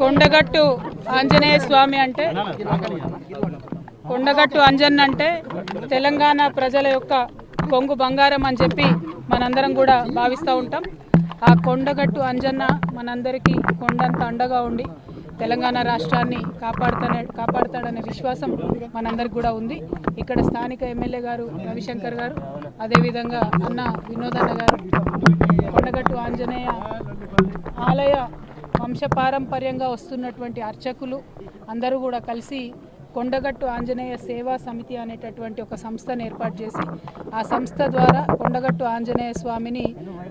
కొండగట్టు ఆంజనేయ స్వామి అంటే కొండగట్టు అంజన్ అంటే తెలంగాణ ప్రజల యొక్క కొంగు బంగారం అని చెప్పి మనందరం కూడా భావిస్తూ ఉంటాం. ఆ కొండగట్టు అంజన్న మనందరికీ కొండంత అండగా ఉండి తెలంగాణ రాష్ట్రాన్ని కాపాడుతానే కాపాడుతాడనే విశ్వాసం మనందరికి కూడా ఉంది. ఇక్కడ స్థానిక ఎమ్మెల్యే గారు రవిశంకర్ గారు అదేవిధంగా అన్న వినోదన్న గారు కొండగట్టు ఆంజనేయ ఆలయ వంశపారంపర్యంగా వస్తున్నటువంటి అర్చకులు అందరూ కూడా కలిసి కొండగట్టు ఆంజనేయ సేవా సమితి అనేటటువంటి ఒక సంస్థను ఏర్పాటు చేసి ఆ సంస్థ ద్వారా కొండగట్టు ఆంజనేయ స్వామిని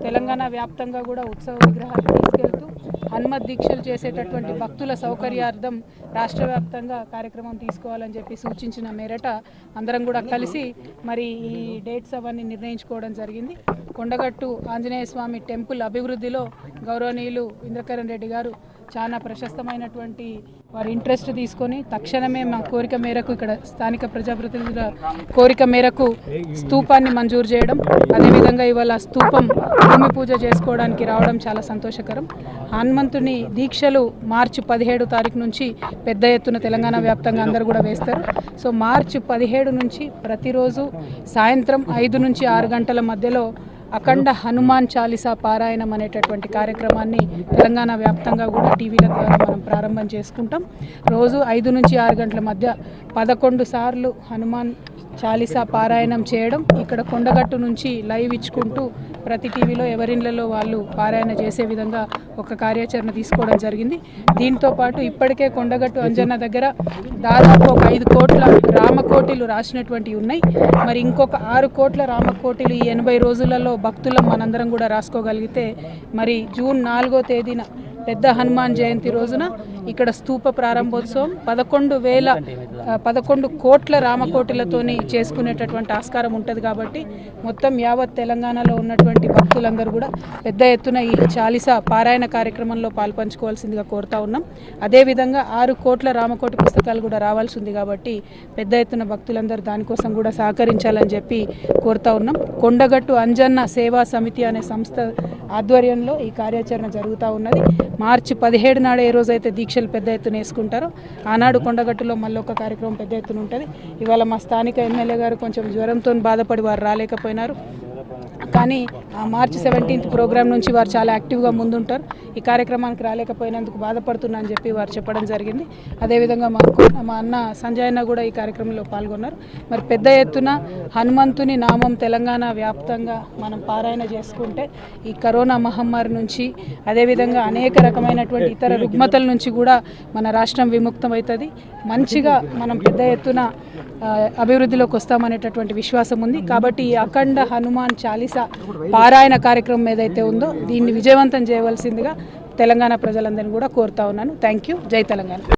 తెలంగాణ వ్యాప్తంగా కూడా ఉత్సవ విగ్రహాలు తీసుకెళ్తూ హనుమ దీక్షలు చేసేటటువంటి భక్తుల సౌకర్యార్థం రాష్ట్ర వ్యాప్తంగా కార్యక్రమం తీసుకోవాలని చెప్పి సూచించిన మేరట అందరం కూడా కలిసి మరి ఈ డేట్స్ అవన్నీ నిర్ణయించుకోవడం జరిగింది. కొండగట్టు ఆంజనేయ స్వామి టెంపుల్ అభివృద్ధిలో గౌరవనీయులు ఇంద్రకరణ్ రెడ్డి గారు చాలా ప్రశస్తమైనటువంటి వారి ఇంట్రెస్ట్ తీసుకొని తక్షణమే మా కోరిక మేరకు ఇక్కడ స్థానిక ప్రజాప్రతినిధుల కోరిక మేరకు స్తూపాన్ని మంజూరు చేయడం అదేవిధంగా ఇవాళ స్తూపం భూమి పూజ చేసుకోవడానికి రావడం చాలా సంతోషకరం. హనుమంతుని దీక్షలు మార్చి పదిహేడు తారీఖు నుంచి పెద్ద ఎత్తున తెలంగాణ వ్యాప్తంగా అందరూ కూడా వేస్తారు. సో మార్చి పదిహేడు నుంచి ప్రతిరోజు సాయంత్రం ఐదు నుంచి ఆరు గంటల మధ్యలో అఖండ హనుమాన్ చాలీసా పారాయణం అనేటటువంటి కార్యక్రమాన్ని తెలంగాణ వ్యాప్తంగా కూడా టీవీల ద్వారా మనం ప్రారంభం చేసుకుంటాం. రోజు ఐదు నుంచి ఆరు గంటల మధ్య పదకొండు సార్లు హనుమాన్ చాలీసా పారాయణం చేయడం ఇక్కడ కొండగట్టు నుంచి లైవ్ ఇచ్చుకుంటూ ప్రతి టీవీలో ఎవరిళ్ళలో వాళ్ళు పారాయణ చేసే విధంగా ఒక కార్యాచరణ తీసుకోవడం జరిగింది. దీంతో పాటు ఇప్పటికే కొండగట్టు అంజన్న దగ్గర దాదాపు ఒక ఐదు కోట్ల రామకోటిలు రాసినటువంటివి ఉన్నాయి. మరి ఇంకొక ఆరు కోట్ల రామకోటిలు ఈ ఎనభై రోజులలో భక్తులం మనందరం కూడా రాసుకోగలిగితే మరి జూన్ నాలుగో తేదీన పెద్ద హనుమాన్ జయంతి రోజున ఇక్కడ స్తూప ప్రారంభోత్సవం పదకొండు వేల పదకొండు కోట్ల రామకోటిలతోని చేసుకునేటటువంటి ఆస్కారం ఉంటుంది కాబట్టి మొత్తం యావత్ తెలంగాణలో ఉన్నటువంటి భక్తులందరూ కూడా పెద్ద ఎత్తున ఈ చాలీసా పారాయణ కార్యక్రమంలో పాల్పంచుకోవాల్సిందిగా కోరుతా ఉన్నాం. అదేవిధంగా ఆరు కోట్ల రామకోటి పుస్తకాలు కూడా రావాల్సి ఉంది కాబట్టి పెద్ద ఎత్తున భక్తులందరూ దానికోసం కూడా సహకరించాలని చెప్పి కోరుతా ఉన్నాం. కొండగట్టు అంజన్న సేవా సమితి అనే సంస్థ ఆధ్వర్యంలో ఈ కార్యాచరణ జరుగుతూ ఉన్నది. మార్చి పదిహేడు నాడు ఏ రోజైతే దీక్షలు పెద్ద ఎత్తున వేసుకుంటారు. ఆనాడు కొండగట్టులో మళ్ళీ ఒక కార్యక్రమం పెద్ద ఎత్తున ఉంటుంది. ఇవాళ మా స్థానిక ఎమ్మెల్యే గారు కొంచెం జ్వరంతో బాధపడి వారు రాలేకపోయినారు. కానీ ఆ మార్చి సెవెంటీన్త్ ప్రోగ్రామ్ నుంచి వారు చాలా యాక్టివ్గా ముందుంటారు. ఈ కార్యక్రమానికి రాలేకపోయినందుకు బాధపడుతున్నా అని చెప్పి వారు చెప్పడం జరిగింది. అదేవిధంగా మా మా అన్న సంజయ్ అన్న కూడా ఈ కార్యక్రమంలో పాల్గొన్నారు. మరి పెద్ద ఎత్తున హనుమంతుని నామం తెలంగాణ వ్యాప్తంగా మనం పారాయణ చేసుకుంటే ఈ కరోనా మహమ్మారి నుంచి అదేవిధంగా అనేక రకమైనటువంటి ఇతర రుగ్మతల నుంచి కూడా మన రాష్ట్రం విముక్తమవుతుంది. మంచిగా మనం పెద్ద ఎత్తున అభివృద్ధిలోకి వస్తామనేటటువంటి విశ్వాసం ఉంది. కాబట్టి ఈ అఖండ హనుమాన్ చాలీసా పారాయణ కార్యక్రమం ఏదైతే ఉందో దీన్ని విజయవంతం చేయవలసిందిగా తెలంగాణ ప్రజలందరినీ కూడా కోరుతా ఉన్నాను. థ్యాంక్ యూ జై తెలంగాణ.